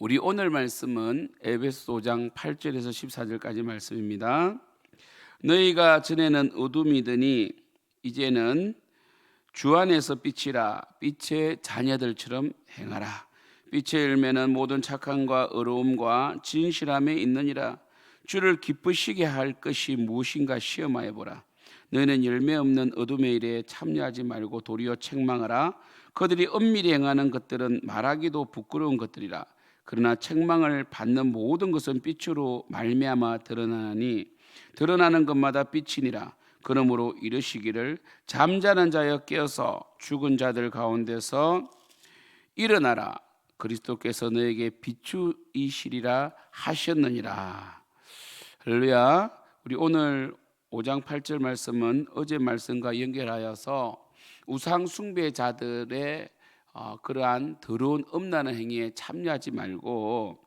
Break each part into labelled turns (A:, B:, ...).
A: 우리 오늘 말씀은 에베소 5장 8절에서 14절까지 말씀입니다. 너희가 전에는 어둠이더니 이제는 주 안에서 빛이라 빛의 자녀들처럼 행하라. 빛의 열매는 모든 착함과 의로움과 진실함에 있느니라. 주를 기쁘시게 할 것이 무엇인가 시험하여 보라. 너희는 열매 없는 어둠의 일에 참여하지 말고 도리어 책망하라. 그들이 엄밀히 행하는 것들은 말하기도 부끄러운 것들이라. 그러나 책망을 받는 모든 것은 빛으로 말미암아 드러나니 드러나는 것마다 빛이니라. 그러므로 이르시기를 잠자는 자여 깨어서 죽은 자들 가운데서 일어나라. 그리스도께서 너에게 비추이시리라 하셨느니라. 할렐루야. 우리 오늘 5장 8절 말씀은 어제 말씀과 연결하여서 우상 숭배자들의 어, 그러한 더러운 음란한 행위에 참여하지 말고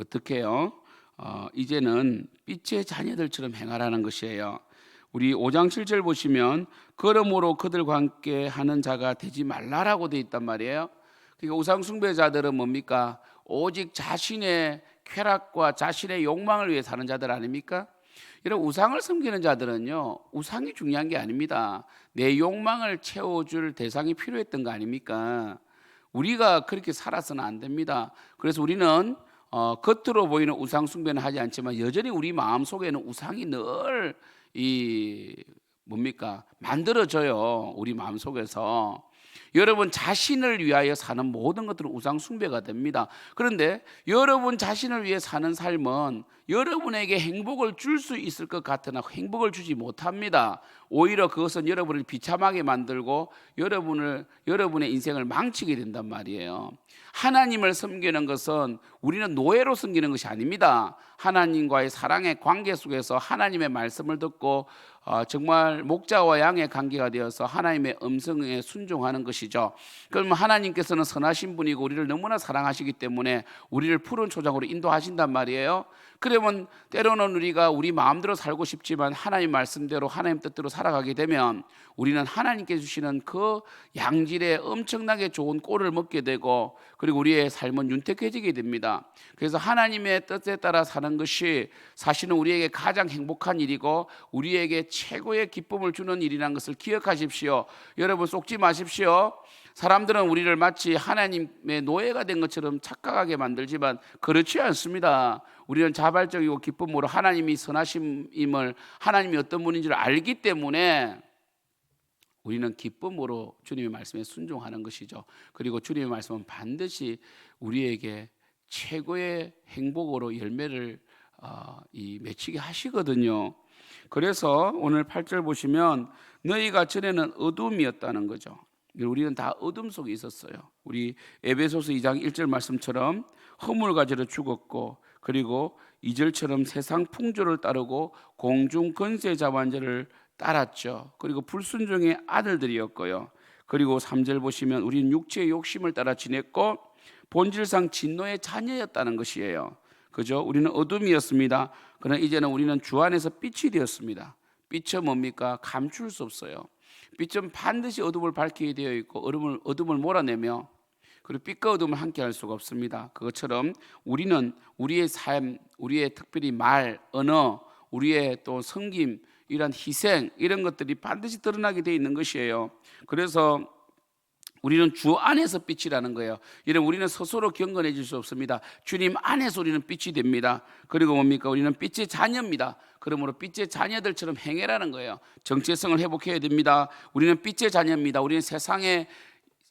A: 어떻게 해요? 어, 이제는 빛의 자녀들처럼 행하라는 것이에요. 우리 5장 7절 보시면 그러므로 그들과 함께 하는 자가 되지 말라라고 돼 있단 말이에요. 그러니까 우상 숭배자들은 뭡니까? 오직 자신의 쾌락과 자신의 욕망을 위해 사는 자들 아닙니까? 이런 우상을 섬기는 자들은요, 우상이 중요한 게 아닙니다. 내 욕망을 채워줄 대상이 필요했던 거 아닙니까? 우리가 그렇게 살아서는 안 됩니다. 그래서 우리는 어, 겉으로 보이는 우상 숭배는 하지 않지만 여전히 우리 마음 속에는 우상이 늘 이 뭡니까 만들어져요. 우리 마음 속에서 여러분 자신을 위하여 사는 모든 것들은 우상 숭배가 됩니다. 그런데 여러분 자신을 위해 사는 삶은 여러분에게 행복을 줄 수 있을 것 같으나 행복을 주지 못합니다. 오히려 그것은 여러분을 비참하게 만들고 여러분을 여러분의 인생을 망치게 된단 말이에요. 하나님을 섬기는 것은 우리는 노예로 섬기는 것이 아닙니다. 하나님과의 사랑의 관계 속에서 하나님의 말씀을 듣고 어, 정말 목자와 양의 관계가 되어서 하나님의 음성에 순종하는 것이죠. 그러면 하나님께서는 선하신 분이고 우리를 너무나 사랑하시기 때문에 우리를 푸른 초장으로 인도하신단 말이에요. 그 러면 때로는 우리가 우리 마음대로 살고 싶지만 하나님 말씀대로 하나님 뜻대로 살아가게 되면 우리는 하나님께 주시는 그 양질의 엄청나게 좋은 꼴을 먹게 되고 그리고 우리의 삶은 윤택해지게 됩니다. 그래서 하나님의 뜻에 따라 사는 것이 사실은 우리에게 가장 행복한 일이고 우리에게 최고의 기쁨을 주는 일이라는 것을 기억하십시오. 여러분 속지 마십시오. 사람들은 우리를 마치 하나님의 노예가 된 것처럼 착각하게 만들지만 그렇지 않습니다. 우리는 자발적이고 기쁨으로 하나님이 선하심임을 하나님이 어떤 분인지를 알기 때문에 우리는 기쁨으로 주님의 말씀에 순종하는 것이죠. 그리고 주님의 말씀은 반드시 우리에게 최고의 행복으로 열매를 어, 이 맺히게 하시거든요. 그래서 오늘 8절 보시면 너희가 전에는 어둠이었다는 거죠. 우리는 다 어둠 속에 있었어요. 우리 에베소서 2장 1절 말씀처럼 허물 가지러 죽었고 그리고 2절처럼 세상 풍조를 따르고 공중 권세 자완자를 따랐죠. 그리고 불순종의 아들들이었고요. 그리고 3절 보시면 우리는 육체의 욕심을 따라 지냈고 본질상 진노의 자녀였다는 것이에요. 그죠? 우리는 어둠이었습니다. 그러나 이제는 우리는 주 안에서 빛이 되었습니다. 빛은 뭡니까? 감출 수 없어요. 빛은 반드시 어둠을 밝히게 되어 있고 어둠을 어둠을 몰아내며 그리고 빛과 어둠을 함께 할 수가 없습니다. 그것처럼 우리는 우리의 삶, 우리의 특별히 말, 언어, 우리의 또 섬김, 이런 희생 이런 것들이 반드시 드러나게 되어 있는 것이에요. 그래서 우리는 주 안에서 빛이라는 거예요. 이런 우리는 스스로 경건해질 수 없습니다. 주님 안에서 우리는 빛이 됩니다. 그리고 뭡니까? 우리는 빛의 자녀입니다. 그러므로 빛의 자녀들처럼 행해라는 거예요. 정체성을 회복해야 됩니다. 우리는 빛의 자녀입니다. 우리는 세상의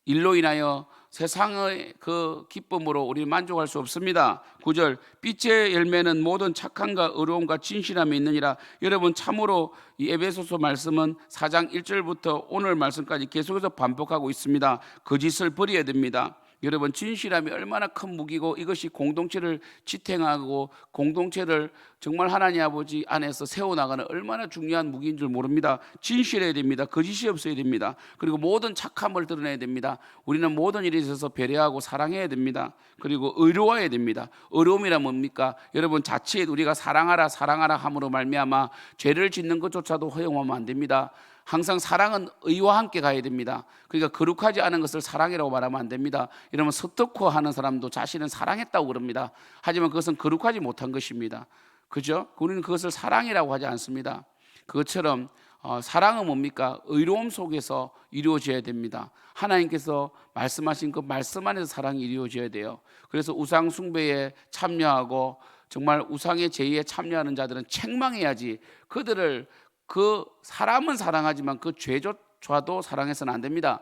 A: 일로 인하여 세상의 그 기쁨으로 우리는 만족할 수 없습니다. 9절 빛의 열매는 모든 착함과 의로움과 진실함에 있느니라. 여러분 참으로 이 에베소서 말씀은 4장 1절부터 오늘 말씀까지 계속해서 반복하고 있습니다. 거짓을 버려야 됩니다. 여러분 진실함이 얼마나 큰 무기고 이것이 공동체를 지탱하고 공동체를 정말 하나님 아버지 안에서 세워나가는 얼마나 중요한 무기인 줄 모릅니다. 진실해야 됩니다. 거짓이 없어야 됩니다. 그리고 모든 착함을 드러내야 됩니다. 우리는 모든 일에 있어서 배려하고 사랑해야 됩니다. 그리고 의로워야 됩니다. 의로움이란 뭡니까? 여러분 자칫 우리가 사랑하라 사랑하라 함으로 말미암아 죄를 짓는 것조차도 허용하면 안 됩니다. 항상 사랑은 의와 함께 가야 됩니다. 그러니까 거룩하지 않은 것을 사랑이라고 말하면 안 됩니다. 이러면 서떡호 하는 사람도 자신은 사랑했다고 그럽니다. 하지만 그것은 거룩하지 못한 것입니다. 그죠? 우리는 그것을 사랑이라고 하지 않습니다. 그것처럼 어, 사랑은 뭡니까? 의로움 속에서 이루어져야 됩니다. 하나님께서 말씀하신 그 말씀 안에서 사랑이 이루어져야 돼요. 그래서 우상 숭배에 참여하고 정말 우상의 제의에 참여하는 자들은 책망해야지 그들을 그 사람은 사랑하지만 그 죄조차도 사랑해서는 안 됩니다.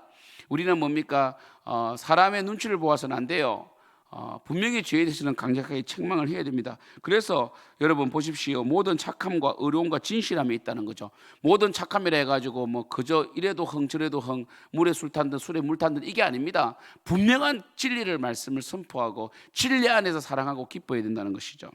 A: 우리는 뭡니까? 어, 사람의 눈치를 보아서는 안 돼요. 어, 분명히 죄에 대해서는 강력하게 책망을 해야 됩니다. 그래서 여러분 보십시오. 모든 착함과 의로움과 진실함이 있다는 거죠. 모든 착함이라 해가지고 뭐 그저 이래도 흥 저래도 흥 물에 술 탄듯 술에 물 탄듯 이게 아닙니다. 분명한 진리를 말씀을 선포하고 진리 안에서 사랑하고 기뻐해야 된다는 것이죠.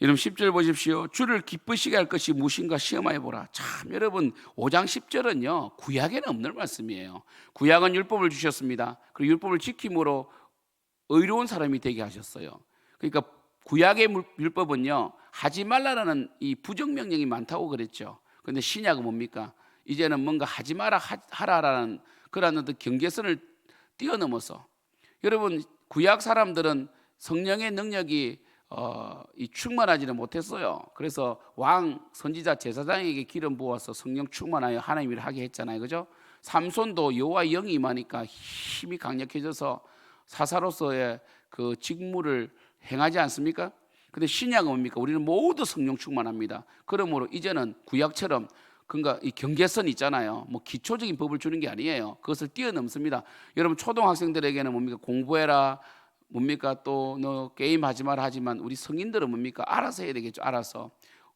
A: 여러분 10절 보십시오. 주를 기쁘시게 할 것이 무엇인가 시험하여 보라. 참 여러분 5장 10절은요. 구약에는 없는 말씀이에요. 구약은 율법을 주셨습니다. 그리고 율법을 지킴으로 의로운 사람이 되게 하셨어요. 그러니까 구약의 물- 율법은요. 하지 말라라는 이 부정 명령이 많다고 그랬죠. 근데 신약은 뭡니까? 이제는 뭔가 하지 마라 하- 하라라는 그런 어떤 경계선을 뛰어넘어서 여러분 구약 사람들은 성령의 능력이 어, 이 충만하지는 못했어요. 그래서 왕 선지자 제사장에게 기름 부어서 성령 충만하여 하나님 일을 하게 했잖아요. 그죠? 삼손도 여호와 영이 임하니까 힘이 강력해져서 사사로서의 그 직무를 행하지 않습니까? 근데 신약은 뭡니까? 우리는 모두 성령 충만합니다. 그러므로 이제는 구약처럼 그러니까 이 경계선 있잖아요. 뭐 기초적인 법을 주는 게 아니에요. 그것을 뛰어넘습니다. 여러분 초등학생들에게는 뭡니까? 공부해라. 뭡니까? 또 너 게임 하지 마라 하지만 우리 성인들은 뭡니까? 알아서 해야 되겠죠. 알아서.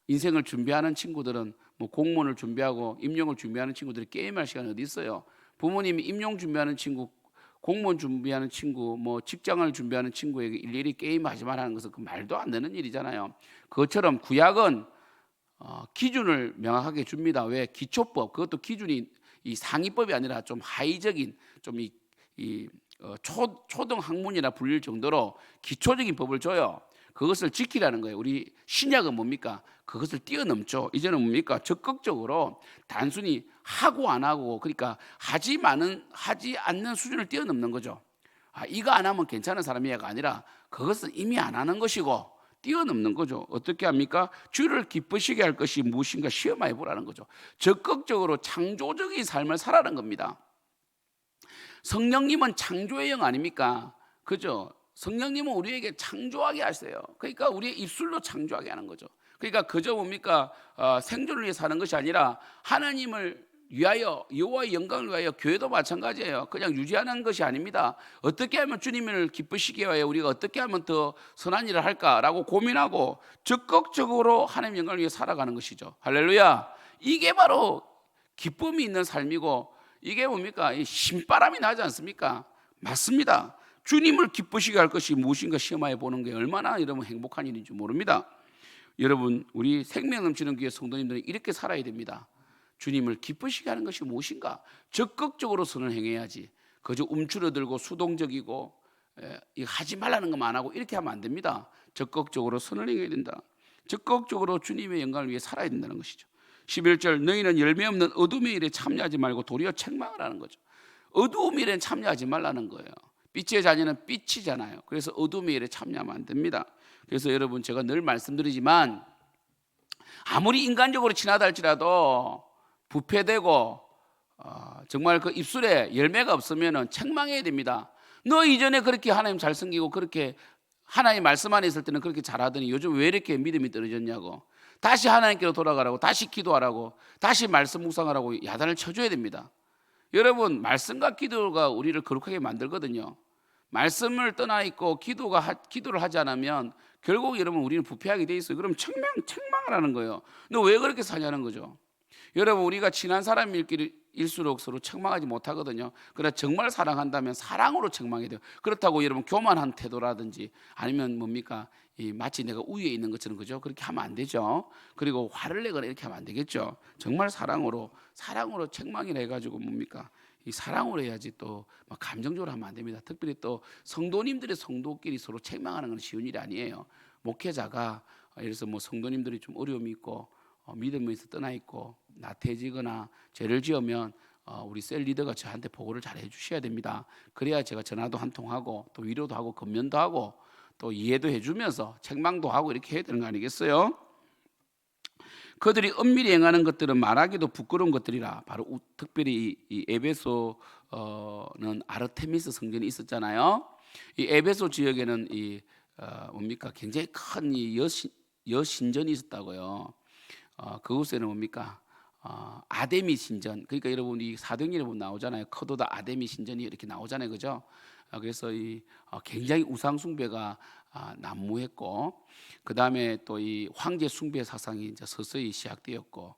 A: 인생을 준비하는 친구들은 뭐 공무원을 준비하고 임용을 준비하는 친구들이 게임할 시간이 어디 있어요? 부모님이 임용 준비하는 친구, 공무원 준비하는 친구, 뭐 직장을 준비하는 친구에게 일일이 게임하지 말라는 것은 그 말도 안 되는 일이잖아요. 그것처럼 구약은 어, 기준을 명확하게 줍니다. 왜 기초법 그것도 기준이 이 상위법이 아니라 좀 하위적인 좀이 이, 어, 초, 초등 학문이나 불릴 정도로 기초적인 법을 줘요. 그것을 지키라는 거예요. 우리 신약은 뭡니까? 그것을 뛰어넘죠. 이제는 뭡니까? 적극적으로 단순히 하고 안 하고 그러니까 하지 많은 하지 않는 수준을 뛰어넘는 거죠. 아, 이거 안 하면 괜찮은 사람이야가 아니라 그것은 이미 안 하는 것이고 뛰어넘는 거죠. 어떻게 합니까? 주를 기쁘시게 할 것이 무엇인가 시험해 보라는 거죠. 적극적으로 창조적인 삶을 살아는 겁니다. 성령님은 창조의 영 아닙니까? 그죠? 성령님은 우리에게 창조하게 하세요. 그러니까 우리의 입술로 창조하게 하는 거죠. 그러니까 그저 뭡니까 어, 생존을 위해 사는 것이 아니라 하나님을 위하여 여호와의 영광을 위하여 교회도 마찬가지예요. 그냥 유지하는 것이 아닙니다. 어떻게 하면 주님을 기쁘시게 하여 우리가 어떻게 하면 더 선한 일을 할까라고 고민하고 적극적으로 하나님 영광을 위해 살아가는 것이죠. 할렐루야. 이게 바로 기쁨이 있는 삶이고 이게 뭡니까? 이 신바람이 나지 않습니까? 맞습니다. 주님을 기쁘시게 할 것이 무엇인가 시험하여 보는 게 얼마나 여러분 행복한 일인지 모릅니다. 여러분 우리 생명 넘치는 교회 성도님들은 이렇게 살아야 됩니다. 주님을 기쁘시게 하는 것이 무엇인가? 적극적으로 선을 행해야지. 그저 움츠러들고 수동적이고 에, 이 하지 말라는 것만 안 하고 이렇게 하면 안 됩니다. 적극적으로 선을 행해야 된다. 적극적으로 주님의 영광을 위해 살아야 된다는 것이죠. 11절 너희는 열매 없는 어둠의 일에 참여하지 말고 도리어 책망을 하는 거죠. 어두움 일에 참여하지 말라는 거예요. 빛의 자녀는 빛이잖아요. 그래서 어둠의 일에 참여하면 안 됩니다. 그래서 여러분 제가 늘 말씀드리지만 아무리 인간적으로 친하다 할지라도 부패되고 어, 정말 그 입술에 열매가 없으면 책망해야 됩니다. 너 이전에 그렇게 하나님 잘 섬기고 그렇게 하나님 말씀 안에 있을 때는 그렇게 잘하더니 요즘 왜 이렇게 믿음이 떨어졌냐고 다시 하나님께로 돌아가라고 다시 기도하라고 다시 말씀 묵상하라고 야단을 쳐줘야 됩니다. 여러분 말씀과 기도가 우리를 거룩하게 만들거든요. 말씀을 떠나 있고 기도가 하, 기도를 하지 않으면 결국 여러분 우리는 부패하게 돼 있어요. 그럼 책망 책망을 하는 거예요. 너 왜 그렇게 사냐는 거죠. 여러분 우리가 친한 사람일수록 서로 책망하지 못하거든요. 그러나 정말 사랑한다면 사랑으로 책망해야 돼요. 그렇다고 여러분 교만한 태도라든지 아니면 뭡니까 이 마치 내가 우위에 있는 것처럼 그죠? 그렇게 하면 안 되죠. 그리고 화를 내거나 이렇게 하면 안 되겠죠. 정말 사랑으로 사랑으로 책망이라 해가지고 뭡니까 이 사랑으로 해야지 또 막 감정적으로 하면 안 됩니다. 특별히 또 성도님들의 성도끼리 서로 책망하는 건 쉬운 일이 아니에요. 목회자가 예를 들어서 뭐 성도님들이 좀 어려움이 있고 어, 믿음에서 떠나 있고 나태해지거나 죄를 지으면 어, 우리 셀 리더가 저한테 보고를 잘 해주셔야 됩니다. 그래야 제가 전화도 한 통 하고 또 위로도 하고 건면도 하고 또 이해도 해주면서 책망도 하고 이렇게 해야 되는 거 아니겠어요? 그들이 은밀히 행하는 것들은 말하기도 부끄러운 것들이라 바로 우- 특별히 이, 이 에베소는 아르테미스 성전이 있었잖아요. 이 에베소 지역에는 이 어, 뭡니까 굉장히 큰 이 여신 여신전이 있었다고요. 어, 그곳에는 뭡니까 어, 아데미 신전. 그러니까 여러분 이 사도행전에 보면 나오잖아요. 커도다 아데미 신전이 이렇게 나오잖아요, 그죠? 어, 그래서 이 어, 굉장히 우상 숭배가 아, 난무했고 그 다음에 또 이 황제 숭배 사상이 이제 서서히 시작되었고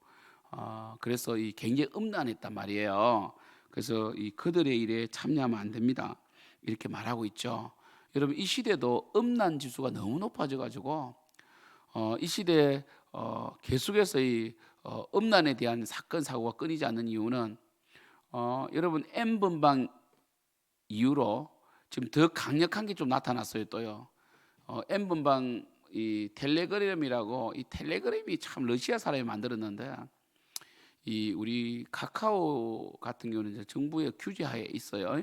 A: 어, 그래서 이 굉장히 음란했단 말이에요. 그래서 이 그들의 일에 참여하면 안 됩니다. 이렇게 말하고 있죠. 여러분 이 시대도 음란 지수가 너무 높아져 가지고 어, 이 시대 어, 계속해서 이 어, 음란에 대한 사건 사고가 끊이지 않는 이유는 어, 여러분 M 번방 이후로 지금 더 강력한 게 좀 나타났어요 또요. 어, 번방 이 텔레그램이라고 이 텔레그램이 참 러시아 사람이 만들었는데 이 우리 카카오 같은 경우는 정부의 규제하에 있어요.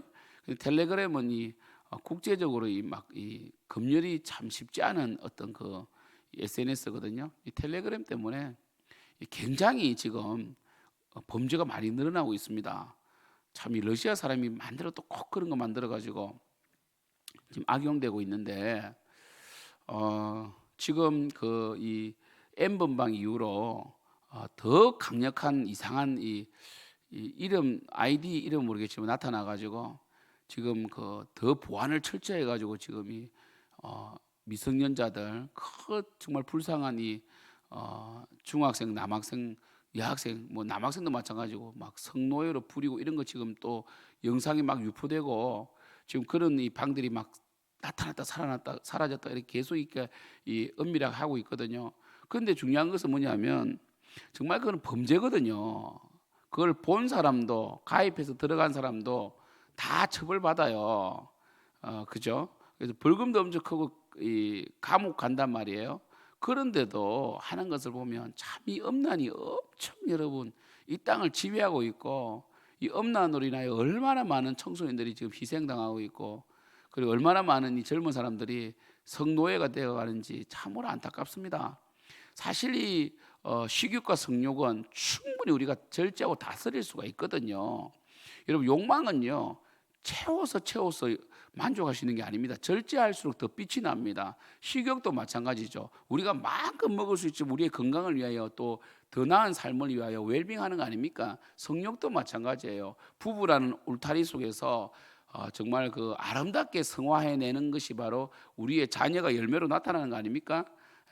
A: 텔레그램은 이 어, 국제적으로 이 막 이 검열이 참 쉽지 않은 어떤 그 SNS거든요. 이 텔레그램 때문에 이 굉장히 지금 어, 범죄가 많이 늘어나고 있습니다. 참 이 러시아 사람이 만들어 또 꼭 그런 거 만들어 가지고 지금 악용되고 있는데 어, 지금 그 이 M 번방 이후로 어, 더 강력한 이상한 이, 이 이름 아이디 이름 모르겠지만 나타나 가지고 지금 그 더 보안을 철저해 가지고 지금 이 어, 미성년자들 그 정말 불쌍한 이 어, 중학생, 남학생, 여학생, 뭐 남학생도 마찬가지고 막 성노예로 부리고 이런 거 지금 또 영상이 막 유포되고 지금 그런 이 방들이 막 나타났다 살아났다 사라졌다 이렇게 계속 이렇게 이 은밀하게 하고 있거든요. 그런데 중요한 것은 뭐냐면 정말 그건 범죄거든요. 그걸 본 사람도 가입해서 들어간 사람도 다 처벌받아요. 어, 그죠? 그래서 벌금도 엄청 크고 이 감옥 간단 말이에요. 그런데도 하는 것을 보면 참이 음란이 엄청 여러분 이 땅을 지배하고 있고 이 음란으로 인하여 얼마나 많은 청소년들이 지금 희생당하고 있고 그리고 얼마나 많은 이 젊은 사람들이 성노예가 되어가는지 참으로 안타깝습니다. 사실 이 어, 식욕과 성욕은 충분히 우리가 절제하고 다스릴 수가 있거든요. 여러분 욕망은요 채워서 채워서 만족하시는 게 아닙니다. 절제할수록 더 빛이 납니다. 식욕도 마찬가지죠. 우리가 만큼 먹을 수 있지만 우리의 건강을 위하여 또 더 나은 삶을 위하여 웰빙하는 거 아닙니까? 성욕도 마찬가지예요. 부부라는 울타리 속에서 어, 정말 그 아름답게 성화해내는 것이 바로 우리의 자녀가 열매로 나타나는 거 아닙니까?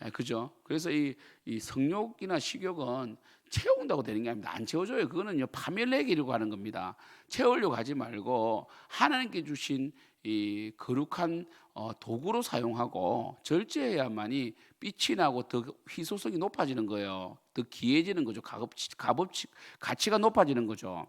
A: 예, 그죠? 그래서 이, 이 성욕이나 식욕은 채운다고 되는 게 아닙니다. 안 채워줘요. 그거는요 파멸내기려고 하는 겁니다. 채우려고 하지 말고 하나님께 주신 이 거룩한 어, 도구로 사용하고 절제해야만이 빛이 나고 더 희소성이 높아지는 거예요. 더 귀해지는 거죠. 값어치, 값어치, 가치가 높아지는 거죠.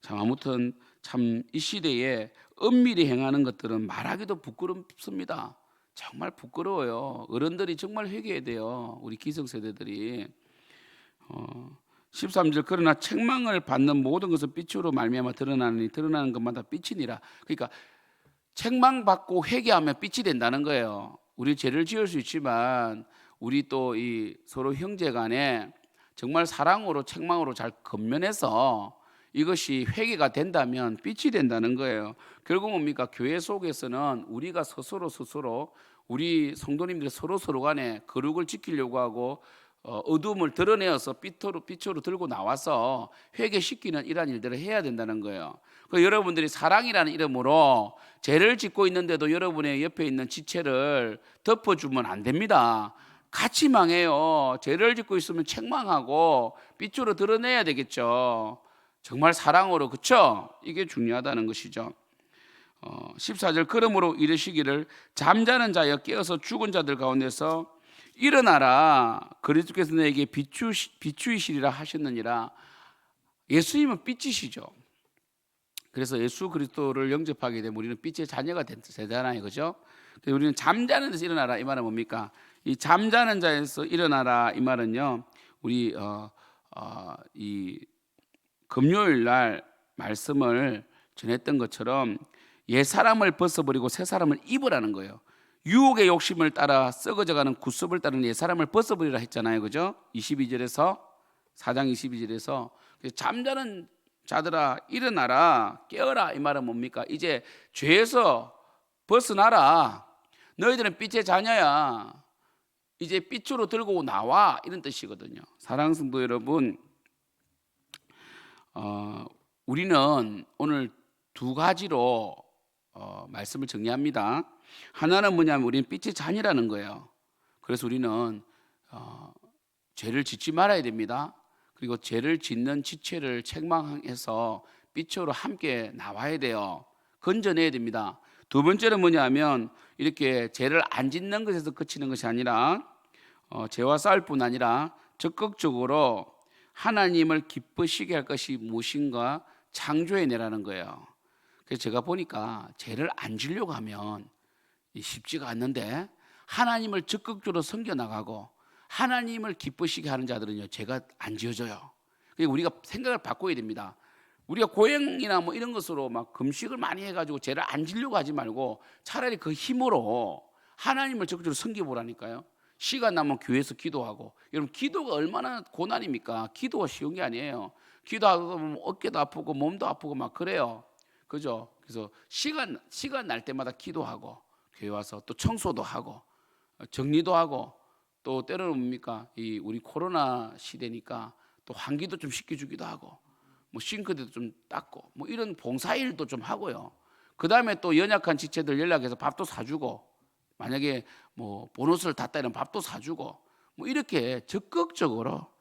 A: 참 아무튼 참 이 시대에 은밀히 행하는 것들은 말하기도 부끄럽습니다. 정말 부끄러워요. 어른들이 정말 회개해야 돼요. 우리 기성세대들이. 어, 13절 그러나 책망을 받는 모든 것은 빛으로 말미암아 드러나니 드러나는 것마다 빛이니라. 그러니까 책망 받고 회개하면 빛이 된다는 거예요. 우리 죄를 지을 수 있지만 우리 또 이 서로 형제 간에 정말 사랑으로 책망으로 잘 건면해서 이것이 회개가 된다면 빛이 된다는 거예요. 결국 뭡니까? 교회 속에서는 우리가 스스로 스스로 우리 성도님들 서로 서로 간에 거룩을 지키려고 하고 어, 어둠을 드러내어서 빛으로 빛으로 들고 나와서 회개시키는 이러한 일들을 해야 된다는 거예요. 그 여러분들이 사랑이라는 이름으로 죄를 짓고 있는데도 여러분의 옆에 있는 지체를 덮어주면 안 됩니다. 같이 망해요. 죄를 짓고 있으면 책망하고 빛으로 드러내야 되겠죠. 정말 사랑으로 그쵸? 이게 중요하다는 것이죠. 어, 14절 그러므로 이르시기를 잠자는 자여 깨어서 죽은 자들 가운데서 일어나라 그리스도께서 내게 비추 비추이시리라 하셨느니라 예수님은 빛이시죠. 그래서 예수 그리스도를 영접하게 되면 우리는 빛의 자녀가 된- 되잖아요, 그죠? 우리는 잠자는 데서 일어나라 이 말은 뭡니까? 이 잠자는 자에서 일어나라 이 말은요, 우리 어, 어, 이 금요일 날 말씀을 전했던 것처럼 옛 사람을 벗어버리고 새 사람을 입으라는 거예요. 유혹의 욕심을 따라 썩어져가는 구습을 따르는 옛 사람을 벗어버리라 했잖아요, 그죠? 22절에서 4장 22절에서 잠자는 자들아 일어나라 깨어라 이 말은 뭡니까? 이제 죄에서 벗어나라. 너희들은 빛의 자녀야. 이제 빛으로 들고 나와 이런 뜻이거든요. 사랑하는 성도 여러분, 어, 우리는 오늘 두 가지로 어, 말씀을 정리합니다. 하나는 뭐냐면 우리는 빛의 자녀라는 거예요. 그래서 우리는 어, 죄를 짓지 말아야 됩니다. 그리고 죄를 짓는 지체를 책망해서 빛으로 함께 나와야 돼요. 건져내야 됩니다. 두 번째는 뭐냐면 이렇게 죄를 안 짓는 것에서 그치는 것이 아니라 어, 죄와 싸울 뿐 아니라 적극적으로 하나님을 기쁘시게 할 것이 무엇인가 창조해 내라는 거예요. 그래서 제가 보니까 죄를 안 지려고 하면 이 쉽지가 않는데 하나님을 적극적으로 섬겨 나가고 하나님을 기쁘시게 하는 자들은요 죄가 안 지어져요. 그러니까 우리가 생각을 바꿔야 됩니다. 우리가 고행이나 뭐 이런 것으로 막 금식을 많이 해가지고 죄를 안 지려고 하지 말고 차라리 그 힘으로 하나님을 적극적으로 섬겨보라니까요. 시간 나면 교회에서 기도하고 여러분 기도가 얼마나 고난입니까? 기도가 쉬운 게 아니에요. 기도하고 보면 어깨도 아프고 몸도 아프고 막 그래요. 그죠? 그래서 시간 시간 날 때마다 기도하고 교회 와서 또 청소도 하고 정리도 하고 또 때로는 뭡니까? 이 우리 코로나 시대니까 또 환기도 좀 시켜주기도 하고 뭐 싱크대도 좀 닦고 뭐 이런 봉사일도 좀 하고요. 그 다음에 또 연약한 지체들 연락해서 밥도 사주고 만약에 뭐 보너스를 탔다 이런 밥도 사주고 뭐 이렇게 적극적으로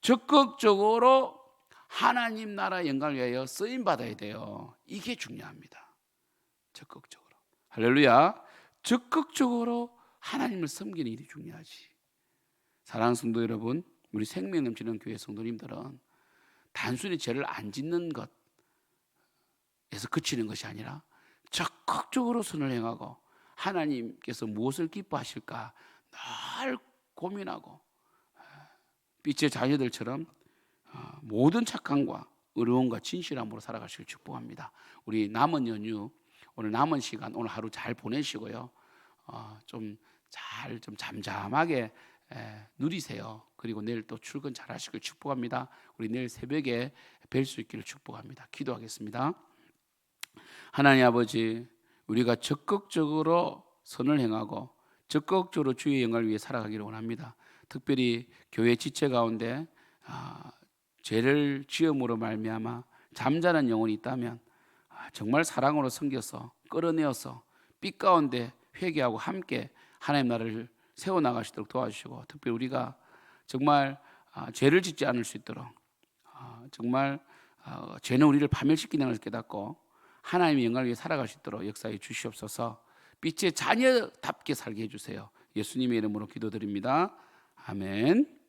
A: 적극적으로 하나님 나라 영광을 위하여 쓰임 받아야 돼요. 이게 중요합니다. 적극적으로 할렐루야. 적극적으로 하나님을 섬기는 일이 중요하지. 사랑하는 성도 여러분, 우리 생명 넘치는 교회 성도님들은 단순히 죄를 안 짓는 것에서 그치는 것이 아니라 적극적으로 선을 행하고 하나님께서 무엇을 기뻐하실까 늘 고민하고 빛의 자녀들처럼 어, 모든 착함과 의로움과 진실함으로 살아가시길 축복합니다. 우리 남은 연휴 오늘 남은 시간 오늘 하루 잘 보내시고요. 어, 좀잘좀 잠잠하게 에, 누리세요. 그리고 내일 또 출근 잘 하시길 축복합니다. 우리 내일 새벽에 뵐 수 있기를 축복합니다. 기도하겠습니다. 하나님 아버지, 우리가 적극적으로 선을 행하고 적극적으로 주의 영광을 위해 살아가기를 원합니다. 특별히 교회 지체 가운데 아, 죄를 지음으로 말미암아 잠자는 영혼이 있다면 아, 정말 사랑으로 섬겨서 끌어내어서 빛 가운데 회개하고 함께 하나님 나라를 세워 나가시도록 도와주시고 특별히 우리가 정말 아, 죄를 짓지 않을 수 있도록 아, 정말 아, 죄는 우리를 파멸시키는 것을 깨닫고 하나님의 영광을 위해 살아갈 수 있도록 역사해 주시옵소서. 빛의 자녀답게 살게 해주세요. 예수님의 이름으로 기도드립니다. 아멘.